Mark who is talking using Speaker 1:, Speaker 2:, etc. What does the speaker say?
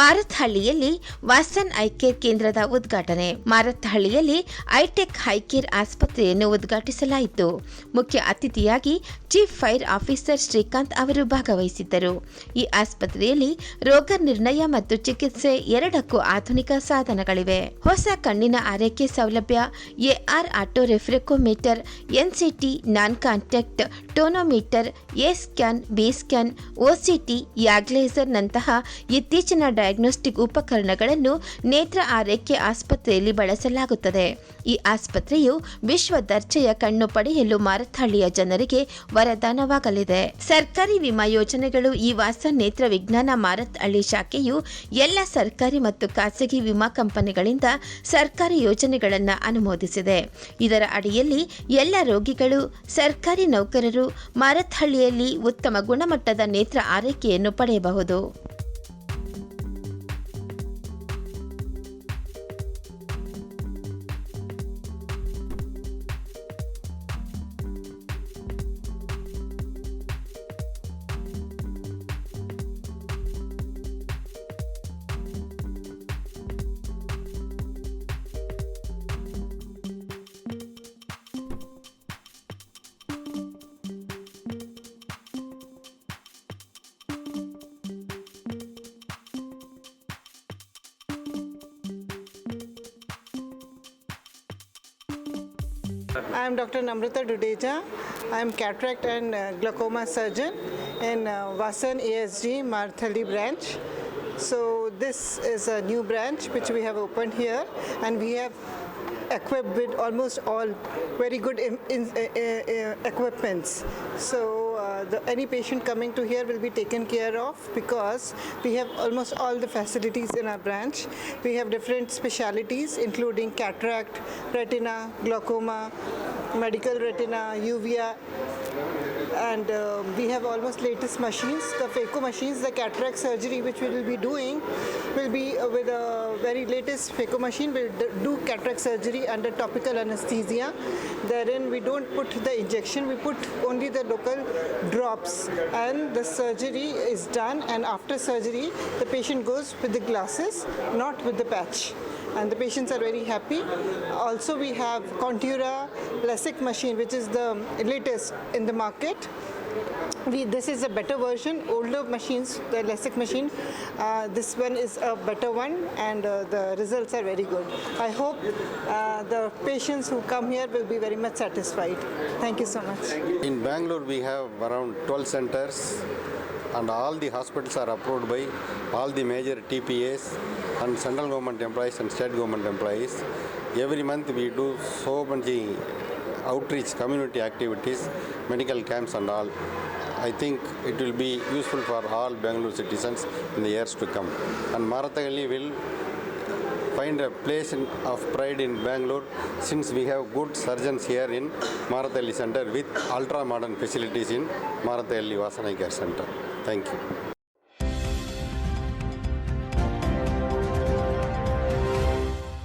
Speaker 1: ಮಾರತ್ಹಳ್ಳಿಯಲ್ಲಿ Vasan iCare ಕೇಂದ್ರದ ಉದ್ಘಾಟನೆ. ಮಾರತ್ಹಳ್ಳಿಯಲ್ಲಿ hi-tech ಹೈಕೇರ್ ಆಸ್ಪತ್ರೆಯನ್ನು ಉದ್ಘಾಟಿಸಲಾಯಿತು. ಮುಖ್ಯ ಅತಿಥಿಯಾಗಿ ಚೀಫ್ ಫೈರ್ ಆಫೀಸರ್ ಶ್ರೀಕಾಂತ್ ಅವರು ಭಾಗವಹಿಸಿದ್ದರು. ಈ ಆಸ್ಪತ್ರೆಯಲ್ಲಿ ರೋಗ ನಿರ್ಣಯ ಮತ್ತು ಚಿಕಿತ್ಸೆ ಎರಡಕ್ಕೂ ಆಧುನಿಕ ಸಾಧನಗಳಿವೆ. ಹೊಸ ಕಣ್ಣಿನ ಆರೈಕೆ ಸೌಲಭ್ಯ, AR auto refractometer, NCT non contact tonometer, A scan, B scan OCT ಯಾಗ್ಲೇಸರ್ನಂತಹ ಇತ್ತೀಚಿನ ಡಯಾಗ್ನೋಸ್ಟಿಕ್ ಉಪಕರಣಗಳನ್ನು ನೇತ್ರ ಆರೈಕೆ ಆಸ್ಪತ್ರೆಯಲ್ಲಿ ಬಳಸಲಾಗುತ್ತದೆ. ಈ ಆಸ್ಪತ್ರೆಯು ವಿಶ್ವ ದರ್ಜೆಯ ಕಣ್ಣು ಪಡೆಯಲು ಮಾರಥಹಳ್ಳಿಯ ಜನರಿಗೆ ವರದಾನವಾಗಲಿದೆ. ಸರ್ಕಾರಿ ವಿಮಾ ಯೋಜನೆಗಳು ಈ ವಾಸ ನೇತ್ರ ವಿಜ್ಞಾನ ಮಾರತ್ಹಳ್ಳಿ ಶಾಖೆಯು ಎಲ್ಲ ಸರ್ಕಾರಿ ಮತ್ತು ಖಾಸಗಿ ವಿಮಾ ಕಂಪನಿಗಳಿಂದ ಸರ್ಕಾರಿ ಯೋಜನೆಗಳನ್ನು ಅನುಮೋದಿಸಿದೆ. ಇದರ ಅಡಿಯಲ್ಲಿ ಎಲ್ಲ ರೋಗಿಗಳು, ಸರ್ಕಾರಿ ನೌಕರರು ಮಾರತ್ಹಳ್ಳಿಯಲ್ಲಿ ಉತ್ತಮ ಗುಣಮಟ್ಟದ ನೇತ್ರ ಆರೈಕೆಯನ್ನು ಪಡೆಯಬಹುದು.
Speaker 2: I am Dr. Namrata Dudeja. I am cataract and uh, glaucoma surgeon in uh, Vasan ASG Marthali branch. So this is a new branch which we have opened here and we have equipped with almost all very good in, in, uh, uh, uh, equipments. So Uh, the, any patient coming to here will be taken care of because we have almost all the facilities in our branch. We have different specialities including cataract, retina, glaucoma, medical retina, uvea, and uh, we have almost latest machines. The phaco machines, the cataract surgery which we will be doing will be uh, with a very latest phaco machine. We'll do cataract surgery under topical anesthesia. Therein we don't put the injection, we put only the local drops and the surgery is done and after surgery the patient goes with the glasses, not with the patch and the patients are very happy. Also, we have Contura LASIK machine, which is the latest in the market. We, this is a better version, older machines, the LASIK machine. Uh, this one is a better one, and uh, the results are very good. I hope uh, the patients who come here will be very much satisfied. Thank you so much.
Speaker 3: In Bangalore, we have around 12 centers, and all the hospitals are approved by all the major TPAs and central government employees and state government employees. Every month, we do so many outreach community activities, medical camps, and all. I think it will be useful for all Bangalore citizens in the years to come. And Marathagali will find a place in, of pride in Bangalore since we have good surgeons here in Marathagali Center with ultra modern facilities in Marathagali Vasana Care Center. Thank you.